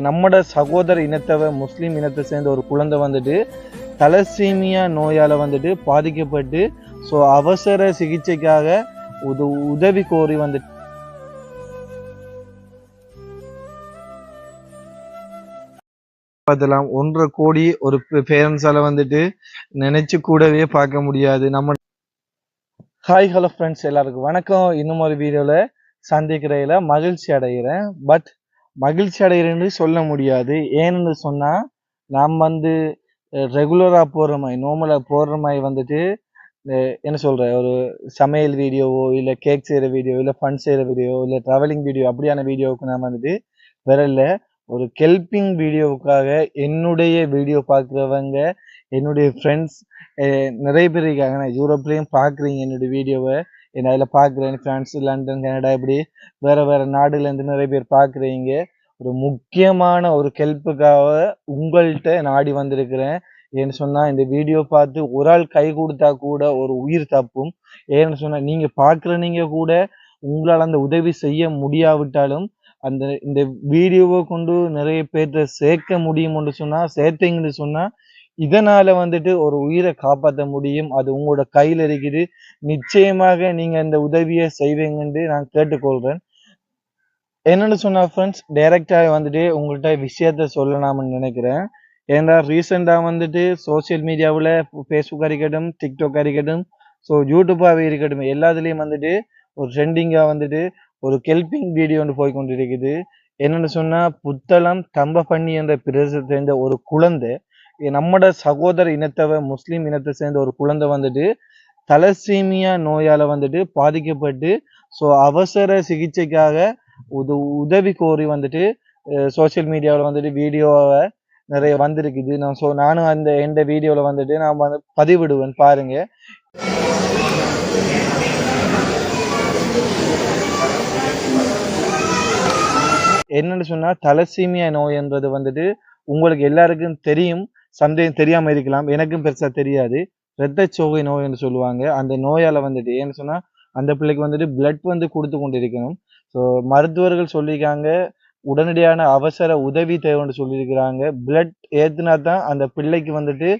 நம்மட சகோதர இனத்தவ முஸ்லீம் இனத்தை சேர்ந்த ஒரு குழந்தை வந்துட்டு தலசீமியா நோயால் வந்துட்டு பாதிக்கப்பட்டு ஸோ அவசர சிகிச்சைக்காக உத உதவி கோரி வந்துட்டு பார்த்தலாம் ஒன்றரை கோடி ஒரு பேரண்ட்ஸால வந்துட்டு நினைச்சு கூடவே பார்க்க முடியாது. நம்ம ஹாய் ஹலோ ஃப்ரெண்ட்ஸ் எல்லாருக்கும் வணக்கம். இன்னும் ஒரு வீடியோவில் சந்திக்கிறையில் மகிழ்ச்சி அடைகிறேன். பட் மகிழ்ச்சி அடைகிறேன்னு சொல்ல முடியாது. ஏன்னு சொன்னால் நாம் வந்து ரெகுலராக போடுற மாதிரி நார்மலாக போடுற மாதிரி வந்துட்டு என்ன சொல்கிற ஒரு சமையல் வீடியோவோ இல்லை கேக் செய்கிற வீடியோ இல்லை ஃபன் செய்கிற வீடியோ இல்லை ட்ராவலிங் வீடியோ அப்படியான வீடியோவுக்கு நான் வந்துட்டு விரல ஒரு கெல்பிங் வீடியோவுக்காக என்னுடைய வீடியோ பார்க்குறவங்க என்னுடைய ஃப்ரெண்ட்ஸ் நிறைய பேர் இருக்காங்க. நான் யூரோப்லேயும் பார்க்குறீங்க என்னுடைய வீடியோவை. என்ன அதில் பார்க்குறேன் ஃப்ரான்ஸ் லண்டன் கனடா இப்படி வேறு வேறு நாடுலேருந்து நிறைய பேர் பார்க்குறீங்க ஒரு முக்கியமான ஒரு கெல்ப்புக்காக உங்கள்கிட்ட நாடி வந்திருக்கிறேன். ஏன்னு சொன்னால் இந்த வீடியோ பார்த்து ஒரு ஆள் கை கொடுத்தா கூட ஒரு உயிர் தப்பும். ஏன்னு சொன்னால் நீங்கள் பார்க்குற நீங்கள் கூட உங்களால் அந்த உதவி செய்ய முடியாவிட்டாலும் அந்த இந்த வீடியோவை கொண்டு நிறைய பேர்த்த சேர்க்க முடியும்னு சொன்னால் சேர்த்தீங்கன்னு சொன்னால் இதனால வந்துட்டு ஒரு உயிரை காப்பாற்ற முடியும். அது உங்களோட கையில் இருக்குது. நிச்சயமாக நீங்க இந்த உதவியை செய்வீங்கன்னு நான் கேட்டுக்கொள்றேன். என்னன்னு சொன்னா ஃப்ரெண்ட்ஸ் டைரக்டாக வந்துட்டு உங்கள்கிட்ட விஷயத்த சொல்லலாம்னு நினைக்கிறேன். ஏன்னா ரீசெண்டாக வந்துட்டு சோசியல் மீடியாவில் ஃபேஸ்புக் இருக்கட்டும் டிக்டாக் இருக்கட்டும் ஸோ யூடியூப்பாகவே இருக்கட்டும் எல்லாத்துலேயும் வந்துட்டு ஒரு ட்ரெண்டிங்காக வந்துட்டு ஒரு கெல்பிங் வீடியோ ஒன்று போய் கொண்டிருக்குது என்னென்னு சொன்னால் புத்தளம் தம்பப்பண்ணி என்ற பிரதேசத்தை சேர்ந்த ஒரு குழந்தை நம்மட சகோதர இனத்தவ முஸ்லீம் இனத்தை சேர்ந்த ஒரு குழந்தை வந்துட்டு தலசீமியா நோயால வந்துட்டு பாதிக்கப்பட்டு ஸோ அவசர சிகிச்சைக்காக உத உதவி கோரி வந்துட்டு சோசியல் மீடியாவில் வந்துட்டு வீடியோவை நிறைய வந்திருக்குது. நான் ஸோ நானும் அந்த எந்த வீடியோவில் வந்துட்டு நான் வந்து பதிவிடுவேன் பாருங்க. என்னன்னு சொன்னால் தலசீமியா நோய்ன்றது வந்துட்டு உங்களுக்கு எல்லாருக்கும் தெரியும். சந்தேகம் தெரியாமல் இருக்கலாம். எனக்கும் பெருசாக தெரியாது. இரத்த சோகை நோய் என்று சொல்லுவாங்க. அந்த நோயால் வந்துட்டு ஏன்னு சொன்னால் அந்த பிள்ளைக்கு வந்துட்டு பிளட் வந்து கொடுத்து கொண்டு இருக்கணும் ஸோ மருத்துவர்கள் சொல்லியிருக்காங்க உடனடியான அவசர உதவி தேவைன்னு சொல்லியிருக்கிறாங்க. பிளட் ஏற்றுனா தான் அந்த பிள்ளைக்கு வந்துட்டு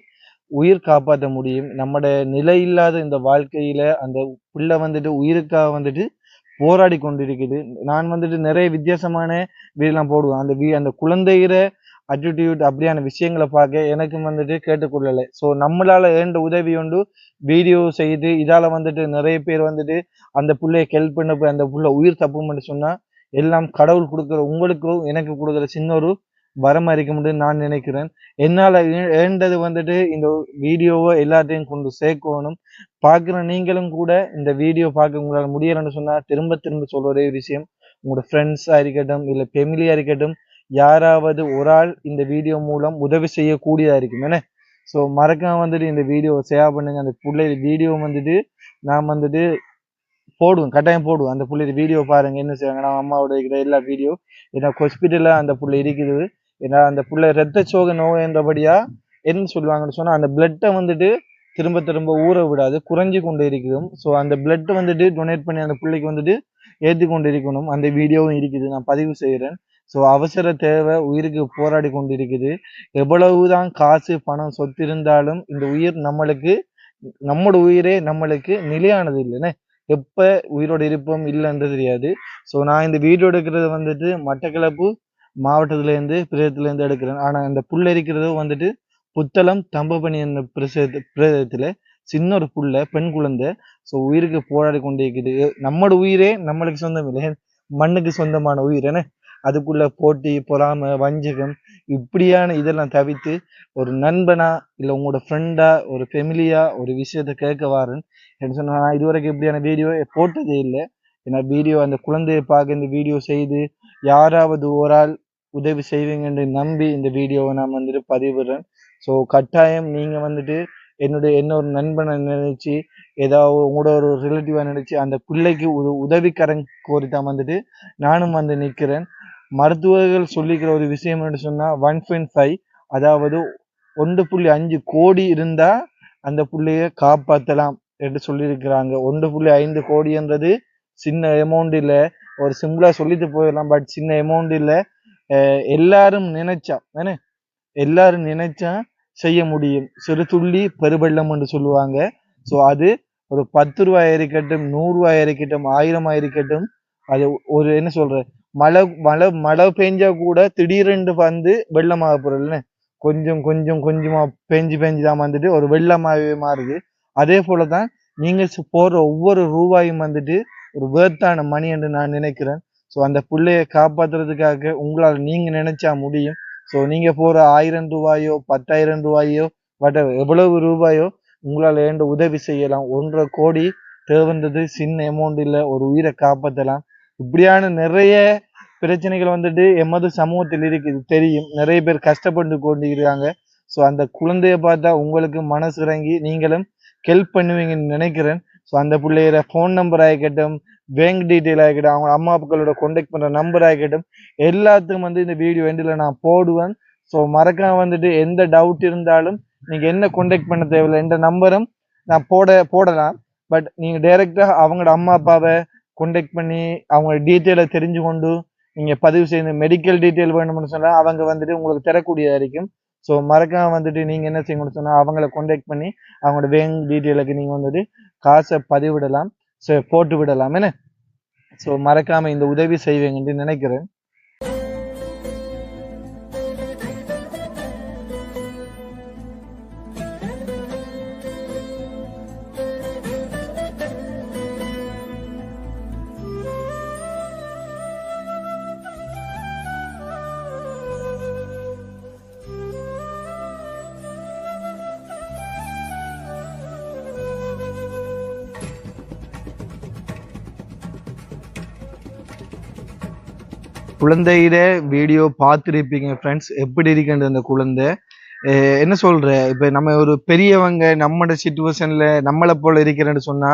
உயிர் காப்பாற்ற முடியும். நம்மட நிலை இல்லாத இந்த வாழ்க்கையில் அந்த பிள்ளை வந்துட்டு உயிருக்காக வந்துட்டு போராடி கொண்டிருக்குது. நான் வந்துட்டு நிறைய வித்தியாசமான வீடெல்லாம் போடுவேன். அந்த வீ அந்த குழந்தைகிற அட்டிடியூட் அப்படியான விஷயங்களை பார்க்க எனக்கு வந்துட்டு கேட்டுக்கொள்ளலை. ஸோ நம்மளால் ஏண்ட உதவி உண்டு வீடியோ செய்து இதால் வந்துட்டு நிறைய பேர் வந்துட்டு அந்த பிள்ளைய ஹெல்ப் பண்ண போய் அந்த புள்ள உயிர் தப்பும்னு சொன்னால் எல்லாம் கடவுள் கொடுக்குற உங்களுக்கும் எனக்கு கொடுக்குற சின்ன ஒரு வரமா இருக்க முடியும்னு நான் நினைக்கிறேன். என்னால் ஏண்டது வந்துட்டு இந்த வீடியோவை எல்லாத்தையும் கொண்டு சேர்க்கணும். பார்க்குற நீங்களும் கூட இந்த வீடியோ பார்க்க உங்களால் முடியலைன்னு சொன்னால் திரும்ப திரும்ப சொல்கிற ஒரே விஷயம். உங்களோட ஃப்ரெண்ட்ஸாக இருக்கட்டும் இல்லை ஃபெமிலியாக இருக்கட்டும் யாராவது ஒரு ஆள் இந்த வீடியோ மூலம் உதவி செய்யக்கூடியதாக இருக்கும். என்ன? ஸோ மறக்காம வந்துட்டு இந்த வீடியோவை ஷேர் பண்ணுங்க. அந்த பிள்ளை வீடியோ வந்துட்டு நான் வந்துட்டு போடுவேன். கட்டாயம் போடுவேன். அந்த பிள்ளை வீடியோ பாருங்க. என்ன செய்வாங்க? நான் அம்மாவோட இருக்கிற எல்லா வீடியோ ஏன்னா ஹாஸ்பிட்டலில் அந்த புள்ளை இருக்குது. ஏன்னா அந்த பிள்ளை ரத்த சோக நோயன்றபடியா என்ன சொல்லுவாங்கன்னு சொன்னால் அந்த பிளட்டை வந்துட்டு திரும்ப திரும்ப ஊற விடாது. குறைஞ்சு கொண்டு இருக்கணும். ஸோ அந்த பிளட்டை வந்துட்டு டொனேட் பண்ணி அந்த பிள்ளைக்கு வந்துட்டு ஏற்றி கொண்டு இருக்கணும். அந்த வீடியோவும் இருக்குது. நான் பதிவு செய்கிறேன் ஸோ அவசர தேவை உயிருக்கு போராடி கொண்டிருக்குது. எவ்வளவுதான் காசு பணம் சொத்து இருந்தாலும் இந்த உயிர் நம்மளுக்கு நம்மளோட உயிரே நம்மளுக்கு நிலையானது இல்லைன்னு எப்போ உயிரோட இருப்போம் இல்லைன்றது தெரியாது. ஸோ நான் இந்த வீடியோ எடுக்கிறது வந்துட்டு மட்டக்களப்பு மாவட்டத்துலேருந்து பிரேதத்துலேருந்து எடுக்கிறேன். ஆனால் இந்த புல் இருக்கிறது வந்துட்டு புத்தளம் தம்பபணி என்ற பிரசேத பிரேதத்தில் சின்ன ஒரு புள்ள பெண் குழந்தை. ஸோ உயிருக்கு போராடி கொண்டிருக்குது. நம்மளோட உயிரே நம்மளுக்கு சொந்தம் இல்லை மண்ணுக்கு சொந்தமான உயிர். என்ன? அதுக்குள்ள போட்டி பொறாமை வஞ்சகம் இப்படியான இதெல்லாம் தவிர்த்து ஒரு நண்பனா இல்லை உங்களோட ஃப்ரெண்டா ஒரு ஃபெமிலியா ஒரு விஷயத்த கேட்க வாரன் என்ன சொன்னா நான் இதுவரைக்கும் இப்படியான வீடியோ போட்டதே இல்லை. ஏன்னா வீடியோ அந்த குழந்தையை பார்க்க இந்த வீடியோ செய்து யாராவது ஒரு ஆள் உதவி செய்வீங்கன்னு நம்பி இந்த வீடியோவை நான் வந்துட்டு பதிவிடுறேன். ஸோ கட்டாயம் நீங்க வந்துட்டு என்னுடைய என்ன ஒரு நண்பனை நினைச்சு ஏதாவது உங்களோட ஒரு ரிலேட்டிவாக நினைச்சு அந்த பிள்ளைக்கு ஒரு உதவிக்கரன் கோரி தான் வந்துட்டு நானும் வந்து நிற்கிறேன். மருத்துவர்கள் சொல்லிக்கிற ஒரு விஷயம் என்று சொன்னால் ஒன் பாயிண்ட் ஃபைவ் அதாவது ஒன்று புள்ளி அஞ்சு கோடி இருந்தால் அந்த புள்ளையை காப்பாற்றலாம் என்று சொல்லியிருக்கிறாங்க. ஒன்று புள்ளி ஐந்து கோடின்றது சின்ன அமௌண்ட் இல்லை. ஒரு சிம்பிளாக சொல்லிட்டு போயிடலாம் பட் சின்ன அமௌண்ட் இல்லை. எல்லாரும் நினைச்சா என்ன எல்லாரும் நினைச்சா செய்ய முடியும். சிறு துள்ளி பெருபள்ளம் என்று சொல்லுவாங்க. ஸோ அது ஒரு பத்து ரூபாய் இருக்கட்டும் நூறுரூவாய் இருக்கட்டும் ஆயிரமாக இருக்கட்டும் அது ஒரு என்ன சொல்ற மழை மழை மழை பெஞ்சா கூட திடீரென்று வந்து வெள்ளமாக பொருள்னு கொஞ்சம் கொஞ்சம் கொஞ்சமாக பெஞ்சு பெஞ்சு தான் வந்துட்டு ஒரு வெள்ளமாகவே மாறுது. அதே போல தான் நீங்கள் போடுற ஒவ்வொரு ரூபாயும் வந்துட்டு ஒரு வேர்த்தான மணி என்று நான் நினைக்கிறேன். ஸோ அந்த பிள்ளைய காப்பாற்றுறதுக்காக உங்களால் நீங்கள் நினைச்சா முடியும். ஸோ நீங்கள் போகிற ஆயிரம் ரூபாயோ பத்தாயிரம் ரூபாயோ வட எவ்வளவு ரூபாயோ உங்களால் ஏண்ட உதவி செய்யலாம். ஒன்றரை கோடி தேவைன்றது சின்ன அமௌண்ட் இல்லை ஒரு உயிரை காப்பாற்றலாம் இப்படியான நிறைய பிரச்சனைகள் வந்துட்டு எமது சமூகத்தில் இருக்குது. தெரியும். நிறைய பேர் கஷ்டப்பட்டு கொண்டிருக்காங்க ஸோ அந்த குழந்தைய பார்த்தா உங்களுக்கு மனசு இறங்கி நீங்களும் ஹெல்ப் பண்ணுவீங்கன்னு நினைக்கிறேன். ஸோ அந்த பிள்ளையோட ஃபோன் நம்பர் ஆகிக்கட்டும் பேங்க் டீட்டெயில் ஆகிக்கட்டும் அவங்க அம்மா அப்பாக்களோட கான்டாக்ட் பண்ணுற நம்பர் ஆகிக்கட்டும் எல்லாத்துக்கும் வந்து இந்த வீடியோ எண்டில் நான் போடுவேன். ஸோ மறக்காம வந்துட்டு எந்த டவுட் இருந்தாலும் நீங்கள் என்ன கான்டாக்ட் பண்ண தேவையில்லை எந்த நம்பரும் நான் போட போடலாம். பட் நீங்கள் டைரெக்டாக அவங்களோட அம்மா அப்பாவை கான்டாக்ட் பண்ணி அவங்க டீட்டெயிலை தெரிஞ்சு கொண்டு நீங்கள் பதிவு செய்து மெடிக்கல் டீட்டெயில் வேணும்னு சொன்னால் அவங்க வந்துட்டு உங்களுக்கு தரக்கூடியதாக இருக்கும் ஸோ மறக்காம வந்துட்டு நீங்கள் என்ன செய்யணும்னு சொன்னால் அவங்கள கான்டாக்ட் பண்ணி அவங்களோட பேங்க் டீட்டெயிலுக்கு நீங்கள் வந்துட்டு காசை பதிவிடலாம். ஸோ போட்டு விடலாம் என்ன? ஸோ மறக்காமல் இந்த உதவி செய்வீங்கன்னு நினைக்கிறேன். குழந்தையிட வீடியோ பார்த்துருப்பீங்க ஃப்ரெண்ட்ஸ் எப்படி இருக்குன்ற அந்த குழந்தை? என்ன சொல்ற? இப்போ நம்ம ஒரு பெரியவங்க நம்மளோட சுச்சுவேஷன்ல நம்மளை போல இருக்கிறேன்னு சொன்னா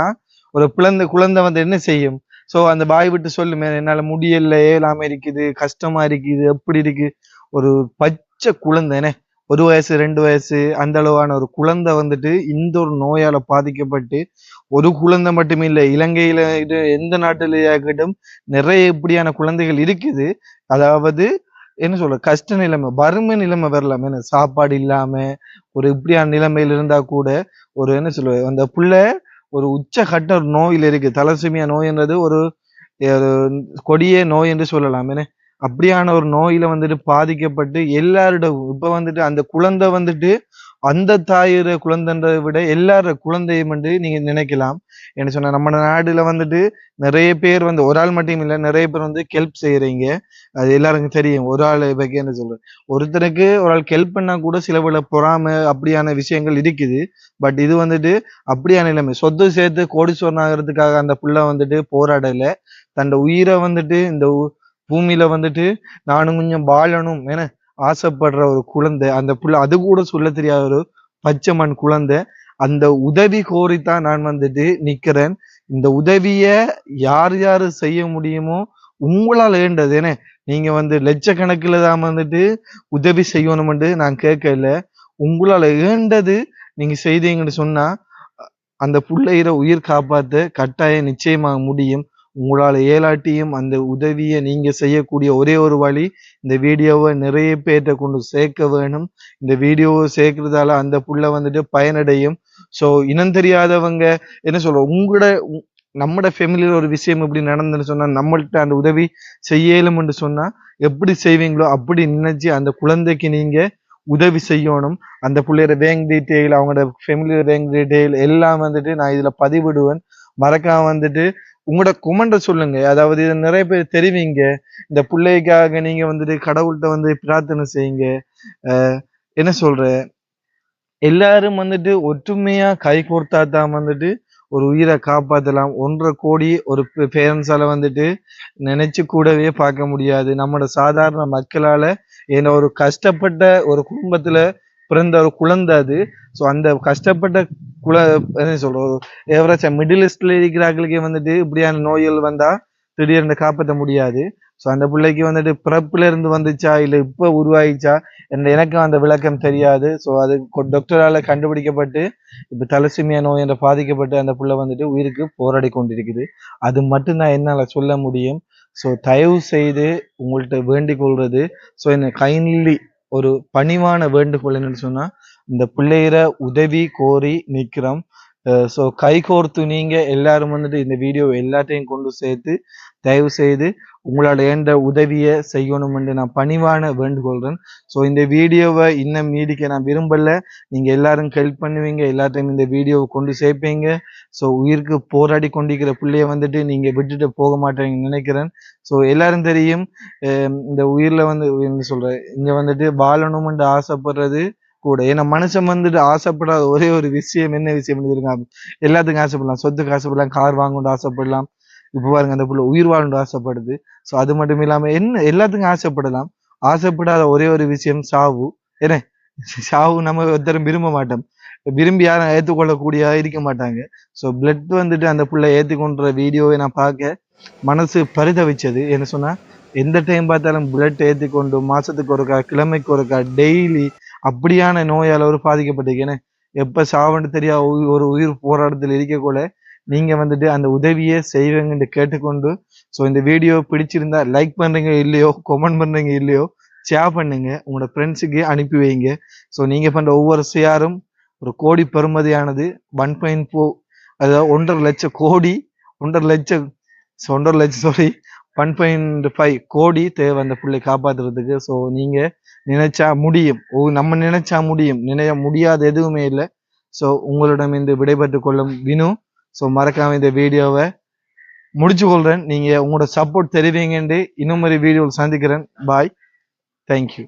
ஒரு குழந்தை குழந்தை வந்து என்ன செய்யும்? ஸோ அந்த பாய் விட்டு சொல்லுமே என்னால் முடியல ஏலாமல் இருக்குது கஷ்டமா இருக்குது எப்படி இருக்கு? ஒரு பச்சை குழந்தை என்ன ஒரு வயசு ரெண்டு வயசு அந்த அளவான ஒரு குழந்தை வந்துட்டு இந்த ஒரு நோயால பாதிக்கப்பட்டு ஒரு குழந்தை மட்டுமே இல்லை இலங்கையில இது எந்த நாட்டிலேயாகட்டும் நிறைய இப்படியான குழந்தைகள் இருக்குது. அதாவது என்ன சொல்ற கஷ்ட நிலைமை வறுமை நிலைமை வரலாம். என்ன சாப்பாடு இல்லாம ஒரு இப்படியான நிலைமையில இருந்தா கூட ஒரு என்ன சொல்ற அந்த புள்ள ஒரு உச்சகட்ட ஒரு நோயில் இருக்கு. தலசுமியா நோய்ன்றது ஒரு ஒரு கொடிய நோய் என்று சொல்லலாம். என்ன அப்படியான ஒரு நோயில வந்துட்டு பாதிக்கப்பட்டு எல்லாரோட இப்ப வந்துட்டு அந்த குழந்தை வந்துட்டு அந்த தாயிற குழந்தைன்றதை விட எல்லார குழந்தையும் வந்து நீங்க நினைக்கலாம். என்ன சொன்னா நம்ம நாடுல வந்துட்டு நிறைய பேர் வந்து ஒரு ஆள் மட்டும் இல்லை நிறைய பேர் வந்து ஹெல்ப் செய்யறீங்க. அது எல்லாருக்கும் தெரியும். ஒரு ஆள் பக்கி என்ன சொல்றேன் ஒருத்தருக்கு ஒரு ஆள் ஹெல்ப் பண்ணா கூட சில பல பொறாமை அப்படியான விஷயங்கள் இருக்குது. பட் இது வந்துட்டு அப்படியான நிலைமை. சொத்து சேர்த்து கோடீஸ்வரன் ஆகிறதுக்காக அந்த புள்ள வந்துட்டு போராடல. தன்னோட உயிரை வந்துட்டு இந்த உ- பூமியில வந்துட்டு நானும் கொஞ்சம் வாழணும் என ஆசைப்படுற ஒரு குழந்தை. அந்த புள்ள அது கூட சொல்ல தெரியாத ஒரு பச்சை மண் குழந்தை. அந்த உதவி கோரித்தான் நான் வந்துட்டு நிக்கிறேன். இந்த உதவிய யார் யாரு செய்ய முடியுமோ உங்களால் ஏண்டது என்ன நீங்க வந்து லட்சக்கணக்கில் தான் வந்துட்டு உதவி செய்யணும்னு நான் கேட்கல. உங்களால் ஏண்டது நீங்க செய்தீங்கன்னு சொன்னா அந்த புள்ளையிற உயிர் காப்பாத்த கட்டாயம் நிச்சயமாக முடியும். உங்களால் ஏலாட்டியும் அந்த உதவியை நீங்கள் செய்யக்கூடிய ஒரே ஒரு வழி இந்த வீடியோவை நிறைய பேர்ட்ட கொண்டு சேர்க்க வேணும். இந்த வீடியோவை சேர்க்கறதால அந்த புள்ள வந்துட்டு பயனடையும். ஸோ இனம் தெரியாதவங்க என்ன சொல்ற உங்களோட உ- நம்மட ஃபேமிலியில் ஒரு விஷயம் இப்படி நடந்துன்னு சொன்னால் நம்மள்கிட்ட அந்த உதவி செய்யலும்னு சொன்னால் எப்படி செய்வீங்களோ அப்படி நினைச்சு அந்த குழந்தைக்கு நீங்கள் உதவி செய்யணும். அந்த பிள்ளையோட பேங்க் டீட்டெயில் அவங்களோட ஃபேமிலியோட பேங்க் டீட்டெயில் எல்லாம் வந்துட்டு நான் இதில் பதிவிடுவேன். மறக்காம வந்துட்டு உங்களோட குமண்ட சொல்லுங்க. அதாவது நிறைய பேர் தெரிவிங்க. இந்த பிள்ளைக்காக நீங்க வந்துட்டு கடவுள்கிட்ட வந்து பிரார்த்தனை செய்யுங்க. என்ன சொல்ற? எல்லாரும் வந்துட்டு ஒற்றுமையா கை கோர்த்தா தான் வந்துட்டு ஒரு உயிரை காப்பாத்தலாம். ஒன்றரை கோடி ஒரு பேரண்ட்ஸால வந்துட்டு நினைச்சு கூடவே பார்க்க முடியாது. நம்மளோட சாதாரண மக்களால ஏன்னா ஒரு கஷ்டப்பட்ட ஒரு குடும்பத்துல பிறந்த ஒரு குழந்தை அது. ஸோ அந்த கஷ்டப்பட்ட குல என்ன சொல்றோம் எவராச்சும் மிடில் லிஸ்ட்ல இருக்கிறார்களுக்கே வந்துட்டு இப்படியான நோய்கள் வந்தா திடீர்னு காப்பாற்ற முடியாது. ஸோ அந்த பிள்ளைக்கு வந்துட்டு பிறப்புல இருந்து வந்துச்சா இல்லை இப்போ உருவாயிச்சா இந்த எனக்கும் அந்த விளக்கம் தெரியாது. ஸோ அது டாக்டரால் கண்டுபிடிக்கப்பட்டு இப்போ தலசிமியா நோய் என்ற பாதிக்கப்பட்டு அந்த புள்ள வந்துட்டு உயிருக்கு போராடி கொண்டிருக்குது. அது மட்டும் தான் என்னால் சொல்ல முடியும். ஸோ தயவு செய்து உங்கள்கிட்ட வேண்டிக் கொள்வது. ஸோ என்ன கைண்ட்லி ஒரு பணிவான வேண்டுகோள் என்னன்னு சொன்னா இந்த பிள்ளைகிற உதவி கோரி நிற்கிறோம் ஸோ கை கோர்த்து எல்லாரும் வந்துட்டு இந்த வீடியோ எல்லாத்தையும் கொண்டு சேர்த்து தயவு செய்து உங்களால் ஏண்ட உதவியை செய்யணும் என்று நான் பணிவான வேண்டுகொள்கிறேன் ஸோ இந்த வீடியோவை இன்னும் நீடிக்க நான் விரும்பலை. நீங்கள் எல்லாரும் ஹெல்ப் பண்ணுவீங்க எல்லாத்தையும் இந்த வீடியோவை கொண்டு சேர்ப்பீங்க. ஸோ உயிருக்கு போராடி கொண்டிருக்கிற பிள்ளைய வந்துட்டு நீங்கள் விட்டுட்டு போக மாட்டேங்கன்னு நினைக்கிறேன். ஸோ எல்லாரும் தெரியும் இந்த உயிரில் வந்து என்ன இங்கே இங்க வந்துட்டு வாழணும்னு ஆசைப்படுறது கூட. ஏன்னா மனுஷன் வந்துட்டு ஆசைப்படாத ஒரே ஒரு விஷயம் என்ன விஷயம் இருக்காங்க எல்லாத்துக்கும் ஆசைப்படலாம். சொத்துக்கு ஆசைப்படலாம். கார் வாங்கணும்னு ஆசைப்படலாம். இப்போ பாருங்க அந்த புள்ள உயிர் வாழணும்னு ஆசைப்படுது. ஸோ அது மட்டும் இல்லாம என்ன எல்லாத்துக்கும் ஆசைப்படலாம். ஆசைப்படாத ஒரே ஒரு விஷயம் சாவு. என்ன? சாவு நம்ம ஒருத்தரும் விரும்ப மாட்டோம். விரும்பி யாரும் ஏற்றுக்கொள்ளக்கூடிய இருக்க மாட்டாங்க. ஸோ பிளட் வந்துட்டு அந்த புள்ள ஏற்றுக்கொண்ட வீடியோவை நான் பார்க்க மனசு பரிதவிச்சது. என்ன சொன்னால் எந்த டைம் பார்த்தாலும் பிளட் ஏற்றிக்கொண்டு மாதத்துக்கு ஒருக்கா கிழமைக்கு ஒருக்கா டெய்லி அப்படியான நோயால் ஒரு பாதிக்கப்பட்டிருக்கேன்னு எப்போ சாவன்னு தெரியா ஒரு உயிர் போராட்டத்தில் இருக்கக்குள்ள நீங்கள் வந்துட்டு அந்த உதவியை செய்வீங்கன்னு கேட்டுக்கொண்டு ஸோ இந்த வீடியோ பிடிச்சிருந்தா லைக் பண்ணுறீங்க இல்லையோ கமெண்ட் பண்ணுறீங்க இல்லையோ ஷேர் பண்ணுங்க. உங்களோட ஃப்ரெண்ட்ஸுக்கு அனுப்பி வைங்க. ஸோ நீங்கள் பண்ணுற ஒவ்வொரு ஷேரும் ஒரு கோடி பெறுமதியானது ஒன் பாயிண்ட் ஃபோர் அதாவது ஒன்றரை லட்சம் கோடி ஒன்றரை லட்சம் ஒன்றரை லட்சம் சாரி ஒன் பாயிண்ட் ஃபைவ் கோடி தேவை அந்த பிள்ளை காப்பாத்துறதுக்கு. ஸோ நீங்க நினைச்சா முடியும். ஓ நம்ம நினைச்சா முடியும். நினைய முடியாத எதுவுமே இல்லை. ஸோ உங்களிடம் இந்த விடைபெற்று கொள்ளும் வினு. ஸோ மறக்காம இந்த வீடியோவை முடிச்சு கொள்றேன் நீங்க உங்களோட சப்போர்ட் தெரிவிங்கன்ட்டு இன்னும் மாதிரி வீடியோவில் சந்திக்கிறேன். Bye thank you